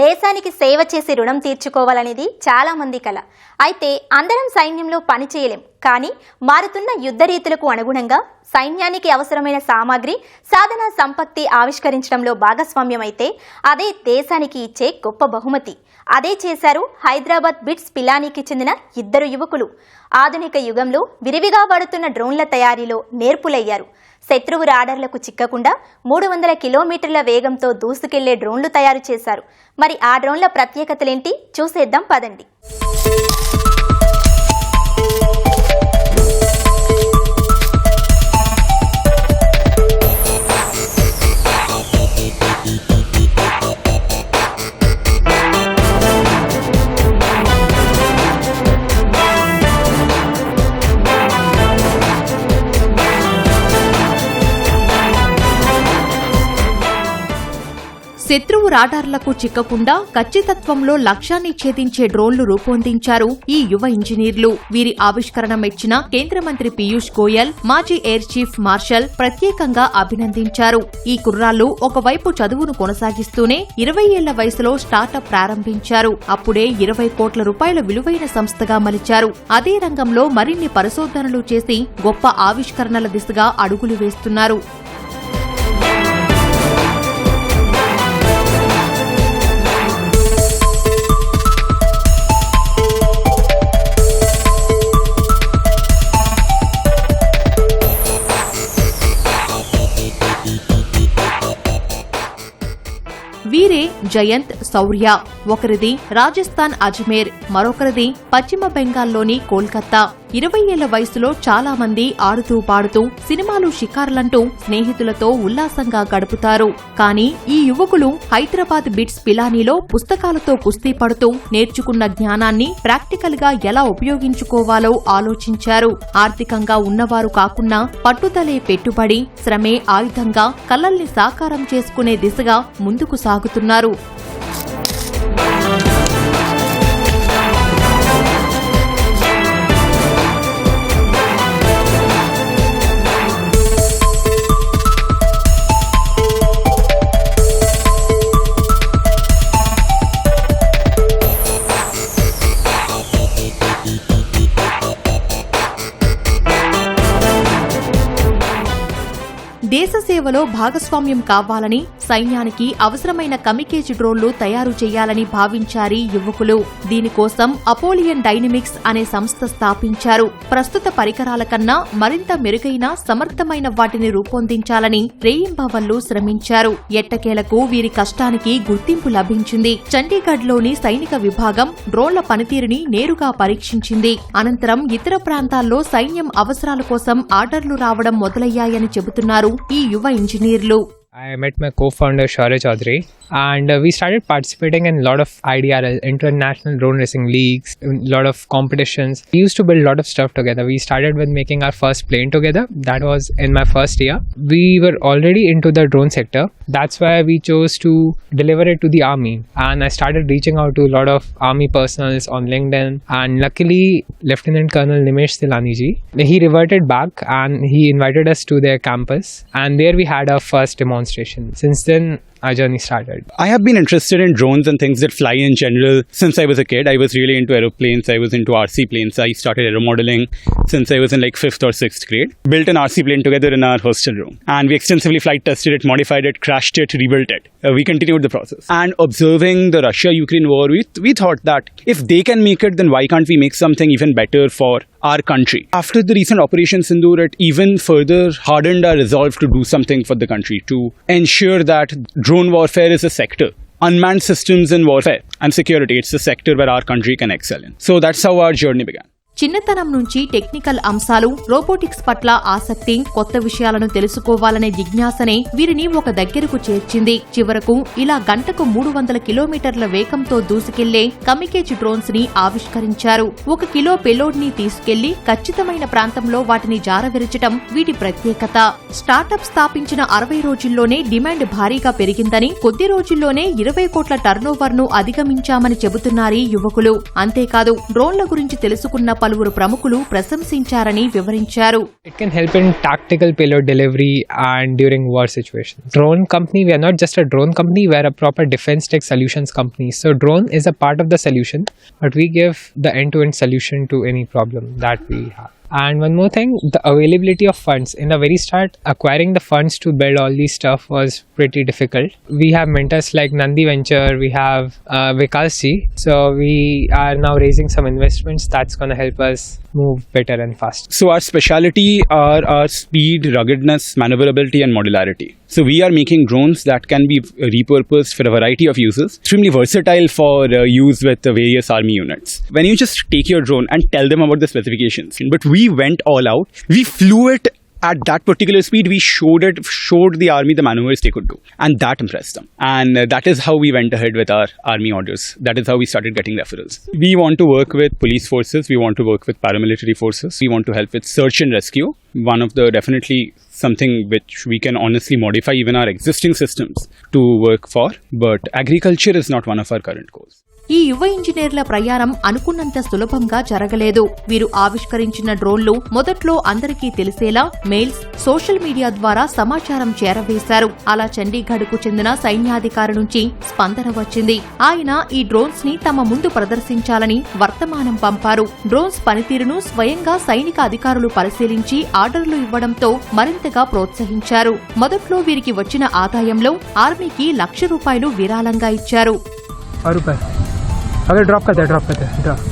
దేశానికి సేవ చేసి రుణం తీర్చుకోవాలనేది చాలామంది కల. అయితే అందరం సైన్యంలో పని చేయలేం. కానీ మారుతున్న యుద్ధ రీతులకు అనుగుణంగా సైన్యానికి అవసరమైన సామాగ్రి సాధన సంపత్తి ఆవిష్కరించడంలో భాగస్వామ్యం అయితే అదే దేశానికి ఇచ్చే గొప్ప బహుమతి. అదే చేశారు హైదరాబాద్ బిట్స్ పిలానీకి చెందిన ఇద్దరు యువకులు. ఆధునిక యుగంలో విరివిగా వాడుతున్న డ్రోన్ల తయారీలో నేర్పులయ్యారు. శత్రువు రాడర్లకు చిక్కకుండా మూడు వందల కిలోమీటర్ల వేగంతో దూసుకెళ్ళే డ్రోన్లు తయారు చేశారు. మరి ఆ డ్రోన్ల ప్రత్యేకతలేంటి? చూసేద్దాం పదండి. రాడార్లకు చిక్కకుండా ఖచ్చితత్వంలో లక్ష్యాన్ని ఛేదించే డ్రోన్లు రూపొందించారు ఈ యువ ఇంజనీర్లు. వీరి ఆవిష్కరణ మెచ్చిన కేంద్ర మంత్రి పీయూష్ గోయల్ మాజీ ఎయిర్ చీఫ్ మార్షల్ ప్రత్యేకంగా అభినందించారు. ఈ కుర్రాళ్ళు ఒకవైపు చదువును కొనసాగిస్తూనే ఇరవై ఏళ్ళ వయసులో స్టార్టప్ ప్రారంభించారు. అప్పుడే ఇరవై కోట్ల రూపాయల విలువైన సంస్థగా మలిచారు. అదే రంగంలో మరిన్ని పరిశోధనలు చేసి గొప్ప ఆవిష్కరణల దిశగా అడుగులు వేస్తున్నారు. జయంత్ శౌర్య ఒకరిది రాజస్థాన్ అజ్మేర్ మరొకరిది పశ్చిమ బెంగాల్లోని కోల్కతా ఇరవై ఏళ్ళ వయసులో చాలా మంది ఆడుతూ పాడుతూ సినిమాలు షికార్లంటూ స్నేహితులతో ఉల్లాసంగా గడుపుతారు. కానీ ఈ యువకులు హైదరాబాద్ బిట్స్ పిలానీలో పుస్తకాలతో కుస్తీ పడుతూ నేర్చుకున్న జ్ఞానాన్ని ప్రాక్టికల్గా ఎలా ఉపయోగించుకోవాలో ఆలోచించారు. ఆర్థికంగా ఉన్నవారు కాకుండా పట్టుదలే పెట్టుబడి శ్రమే ఆయుధంగా కలల్ని సాకారం చేసుకునే దిశగా ముందుకు సాగుతున్నారు. Brasil. దేశ సేవలో భాగస్వామ్యం కావాలని సైన్యానికి అవసరమైన కమికేజ్ డ్రోన్లు తయారు చేయాలని భావించారి యువకులు. దీనికోసం అపోలియన్ డైనమిక్స్ అనే సంస్థ స్థాపించారు. ప్రస్తుత పరికరాల కన్నా మరింత మెరుగైన సమర్థమైన వాటిని రూపొందించాలని రేయింబవళ్ళు శ్రమించారు. ఎట్టకేలకు వీరి కష్టానికి గుర్తింపు లభించింది. చండీగఢ్లోని సైనిక విభాగం డ్రోన్ల పనితీరుని నేరుగా పరీక్షించింది. అనంతరం ఇతర ప్రాంతాల్లో సైన్యం అవసరాల కోసం ఆర్డర్లు రావడం మొదలయ్యాయని చెబుతున్నారు ఈ యువ ఇంజనీర్లు. I met my co-founder Shaurya Chaudhary, and uh, we started participating in a lot of IDRL, international drone racing leagues, a lot of competitions. We used to build a lot of stuff together. We started with making our first plane together. That was in my first year. We were already into the drone sector. That's why we chose to deliver it to the army. And I started reaching out to a lot of army personals on LinkedIn. And luckily, Lieutenant Colonel Nimesh Silani ji, he reverted back and he invited us to their campus. And there we had our first demonstration. Since then, our journey started. I have been interested in drones and things that fly in general since I was a kid. I was really into aeroplanes. I was into RC planes. I started aero modeling since I was in like fifth or sixth grade. Built an RC plane together in our hostel room. And we extensively flight tested it, modified it, crashed it, rebuilt it. Uh, we continued the process. And observing the Russia Ukraine war, we, we thought that if they can make it, then why can't we make something even better for our country? After the recent Operation Sindoor, it even further hardened our resolve to do something for the country, to ensure that drone warfare is a sector. Unmanned systems in warfare and security, it's a sector where our country can excel in. So that's how our journey began. చిన్నతనం నుంచి technical అంశాలు robotics పట్ల ఆసక్తి కొత్త విషయాలను తెలుసుకోవాలనే జిజ్ఞాసనే వీరిని ఒక దగ్గరకు చేర్చింది. చివరకు ఇలా గంటకు మూడు వందల కిలోమీటర్ల వేగంతో దూసుకెళ్ళే కమికేజ్ డ్రోన్స్ని ఆవిష్కరించారు. ఒక కిలో పెలోడ్ని తీసుకెళ్ళి ఖచ్చితమైన ప్రాంతంలో వాటిని జారవిరచటం వీటి ప్రత్యేకత. స్టార్టప్ స్థాపించిన అరవై రోజుల్లోనే డిమాండ్ భారీగా పెరిగిందని కొద్ది రోజుల్లోనే ఇరవై కోట్ల టర్నోవర్ను అధిగమించామని చెబుతున్నారీ యువకులు. అంతేకాదు డ్రోన్ల గురించి తెలుసుకున్న పలువురు ప్రముఖులు ప్రశంసించారని వివరించారు It can help in tactical payload delivery and during war situations. Drone company, we are not just a drone company, we are a proper defense tech solutions company. So drone is a part of the solution, but we give the end-to-end solution to any problem that we have. And one more thing, the availability of funds. In the very start, acquiring the funds to build all these stuff was pretty difficult. We have mentors like Nandi Venture, we have uh, Vikas So we are now raising some investments that's going to help us move better and faster. So our specialty are our speed, ruggedness, maneuverability, and modularity. So we are making drones that can be repurposed for a variety of uses, extremely versatile for uh, use with the various army units. When you just take your drone and tell them about the specifications, but we went all out, we flew it at that particular speed we showed it showed the army the maneuvers they could do. And that impressed them. And uh, that is how we went ahead with our army orders. That is how we started getting referrals. We want to work with police forces. We want to work with paramilitary forces. We want to help with search and rescue. One of the definitely something which we can honestly modify even our existing systems to work for. But agriculture is not one of our current goals ఈ యువ ఇంజనీర్ల ప్రయాణం అనుకున్నంత సులభంగా జరగలేదు. వీరు ఆవిష్కరించిన డ్రోన్లు మొదట్లో అందరికీ తెలిసేలా మెయిల్స్ సోషల్ మీడియా ద్వారా సమాచారం చేరవేశారు. అలా చండీగఢ్కు చెందిన సైన్యాధికారి నుంచి స్పందన వచ్చింది. ఆయన ఈ డ్రోన్స్ని తమ ముందు ప్రదర్శించాలని వర్తమానం పంపారు. డ్రోన్స్ పనితీరును స్వయంగా సైనిక అధికారులు పరిశీలించి ఆర్డర్లు ఇవ్వడంతో మరింతగా ప్రోత్సహించారు. మొదట్లో వీరికి వచ్చిన ఆదాయంలో ఆర్మీకి లక్ష రూపాయలు విరాళంగా ఇచ్చారు. अगर ड्रॉप करते हैं ड्रॉप करते हैं ड्रॉप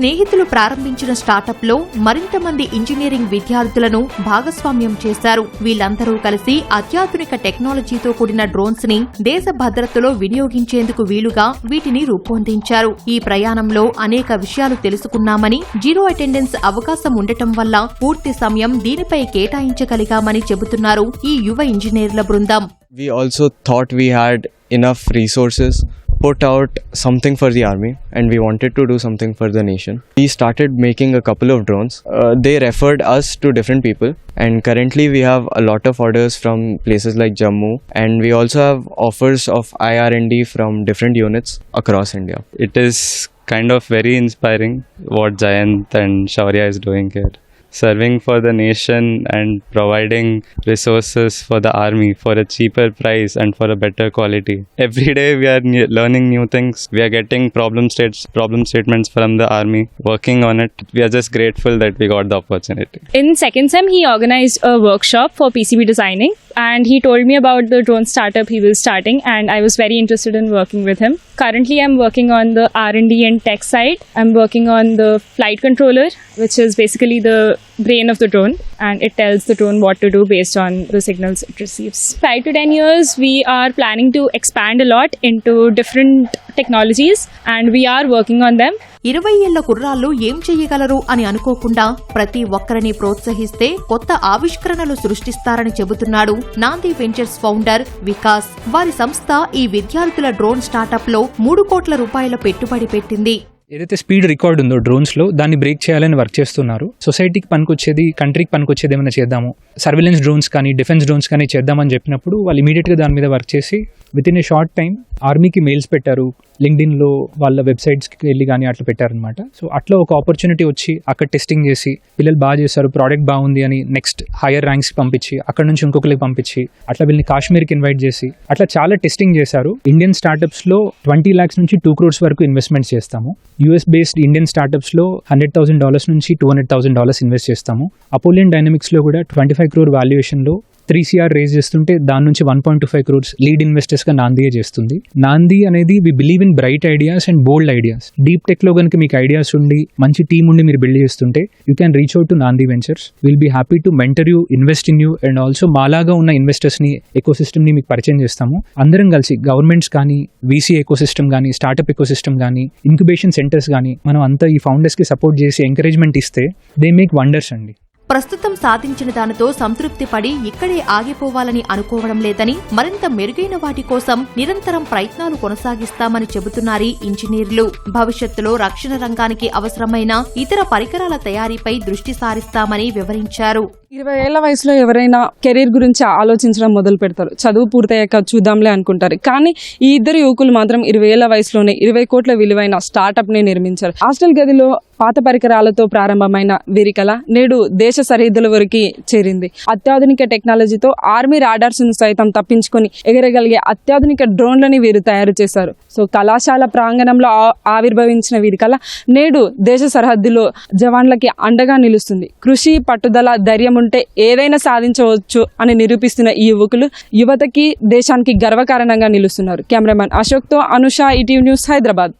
స్నేహితులు ప్రారంభించిన స్టార్టప్లో మరింత మంది ఇంజనీరింగ్ విద్యార్థులను భాగస్వామ్యం చేశారు. వీళ్ళందరూ కలిసి అత్యాధునిక టెక్నాలజీతో కూడిన డ్రోన్స్ని దేశ భద్రతలో వినియోగించేందుకు వీలుగా వీటిని రూపొందించారు. ఈ ప్రయాణంలో అనేక విషయాలు తెలుసుకున్నామని జీరో అటెండెన్స్ అవకాశం ఉండటం వల్ల పూర్తి సమయం దీనిపై కేటాయించగలిగామని చెబుతున్నారు ఈ యువ ఇంజనీర్ల బృందం. We also thought we had enough resources put out something for the army and we wanted to do something for the nation. We started making a couple of drones. Uh, they referred us to different people and currently we have a lot of orders from places like jammu and we also have offers of irnd from different units across india. It is kind of very inspiring what Jayant and Shaurya is doing here. Serving for the nation and providing resources for the army for a cheaper price and for a better quality. Every day we are ne- learning new things. We are getting problem states, problem statements from the army. Working on it, we are just grateful that we got the opportunity. In second sem, he organized a workshop for PCB designing, and he told me about the drone startup he was starting, and I was very interested in working with him. Currently, I'm working on the R&D and tech side. I'm working on the flight controller, which is basically the brain of the drone, and it tells the drone what to do based on the signals it receives. Five to ten years, we are planning to expand a lot into different technologies, and we are working on them. ఇరవై ఏళ్ళ కుర్రాళ్ళు ఏం చెయ్యగలరు అని అనుకోకుండా ప్రతి ఒక్కరిని ప్రోత్సహిస్తే కొత్త ఆవిష్కరణలు సృష్టిస్తారని చెబుతున్నాడు నాంది వెంచర్స్ ఫౌండర్ వికాస్ వారి సంస్థ ఈ విద్యార్థుల డ్రోన్ స్టార్టప్లో మూడు కోట్ల రూపాయల పెట్టుబడి పెట్టింది ఏదైతే స్పీడ్ రికార్డ్ ఉందో డ్రోన్స్లో దాన్ని బ్రేక్ చేయాలని వర్క్ చేస్తున్నారు. సొసైటీకి పనికొచ్చేది కంట్రీకి పనికొచ్చేది ఏమైనా చేద్దాము. సర్వేలెన్స్ డ్రోన్స్ కానీ డిఫెన్స్ డ్రోన్స్ కానీ చేద్దామని చెప్పినప్పుడు వాళ్ళు ఇమీడియట్గా దాని మీద వర్క్ చేసి with in a short time ఆర్మీకి మెయిల్స్ పెట్టారు లింక్డ్ఇన్లో వాళ్ళ వెబ్సైట్స్కి వెళ్ళి కానీ అట్లా పెట్టారనమాట సో అట్లా ఒక ఆపర్చునిటీ వచ్చి అక్కడ టెస్టింగ్ చేసి పిల్లలు బాగా చేశారు ప్రోడక్ట్ బాగుంది అని నెక్స్ట్ హైయర్ ర్యాంక్స్కి పంపించి అక్కడ నుంచి ఇంకొకరికి పంపించి అట్లా వీళ్ళని కాశ్మీర్కి ఇన్వైట్ చేసి అట్లా చాలా టెస్టింగ్ చేశారు. ఇండియన్ స్టార్టప్స్లో ట్వంటీ ల్యాక్స్ నుంచి టూ క్రోర్స్ వరకు ఇన్వెస్ట్మెంట్స్ చేస్తాము. యూఎస్ బేస్డ్ ఇండియన్ స్టార్టప్స్లో హండ్రెడ్ థౌసండ్ డాలర్స్ నుంచి two hundred thousand dollars invest చేస్తాము. అపోలియన్ డైనమిక్స్లో కూడా ట్వంటీ ఫైవ్ క్రోర్ వాల్యుయేషన్లో త్రీ సిఆర్ రేజ్ చేస్తుంటే దాని నుంచి one point two five crores lead ఇన్వెస్టర్స్గా నాందియే చేస్తుంది. నాంది అనేది we believe in bright ideas and bold ideas deep టెక్లో కనుక మీకు ఐడియాస్ ఉండి మంచి టీం ఉండి మీరు బిల్డ్ చేస్తుంటే you can reach out to Nandi ventures will be happy to mentor you invest in you and also మాలాగా ఉన్న ఇన్వెస్టర్స్ని ఎకో సిస్టమ్ని మీకు పరిచయం చేస్తాము. అందరం కలిసి గవర్నమెంట్స్ కానీ వీసీ ఎకో సిస్టమ్ కానీ స్టార్టప్ ఎకో సిస్టమ్ కానీ ఇంక్యుబేషన్ సెంటర్స్ కానీ మనం అంతా ఈ ఫౌండర్స్కి సపోర్ట్ చేసి ఎంకరేజ్మెంట్ ఇస్తే దే మేక్ వండర్స్ అండి. ప్రస్తుతం సాధించిన దానితో సంతృప్తి పడి ఇక్కడే ఆగిపోవాలని అనుకోవడం లేదని మరింత మెరుగైన వాటి కోసం నిరంతరం ప్రయత్నాలు కొనసాగిస్తామని చెబుతున్నారు ఇంజనీర్లు. భవిష్యత్తులో రక్షణ రంగానికి అవసరమైన ఇతర పరికరాల తయారీపై దృష్టి సారిస్తామని వివరించారు. ఇరవై ఏళ్ళ వయసులో ఎవరైనా కెరీర్ గురించి ఆలోచించడం మొదలు పెడతారు. చదువు పూర్తయ్యాక చూద్దాంలే అనుకుంటారు. కానీ ఈ ఇద్దరు యువకులు మాత్రం ఇరవై ఏళ్ళ వయసులోనే ఇరవై కోట్ల విలువైన స్టార్టప్ని నిర్మించారు. హాస్టల్ గదిలో పాత పరికరాలతో ప్రారంభమైన వీరికల నేడు దేశ సరిహద్దుల వరకు చేరింది. అత్యాధునిక టెక్నాలజీతో ఆర్మీ రాడార్స్ను సైతం తప్పించుకొని ఎగరగలిగే అత్యాధునిక డ్రోన్లని వీరు తయారు చేశారు. సో కళాశాల ప్రాంగణంలో ఆ- ఆవిర్భవించిన వీరి కళ నేడు దేశ సరిహద్దులో జవాన్లకి అండగా నిలుస్తుంది. కృషి పట్టుదల ధైర్యం ఉంటే ఏదైనా సాధించవచ్చు అని నిరూపిస్తున్న ఈ యువకులు యువతకి దేశానికి గర్వకారణంగా నిలుస్తున్నారు. కెమెరామెన్ అశోక్తో అనుష ఈటీవీ న్యూస్ హైదరాబాద్.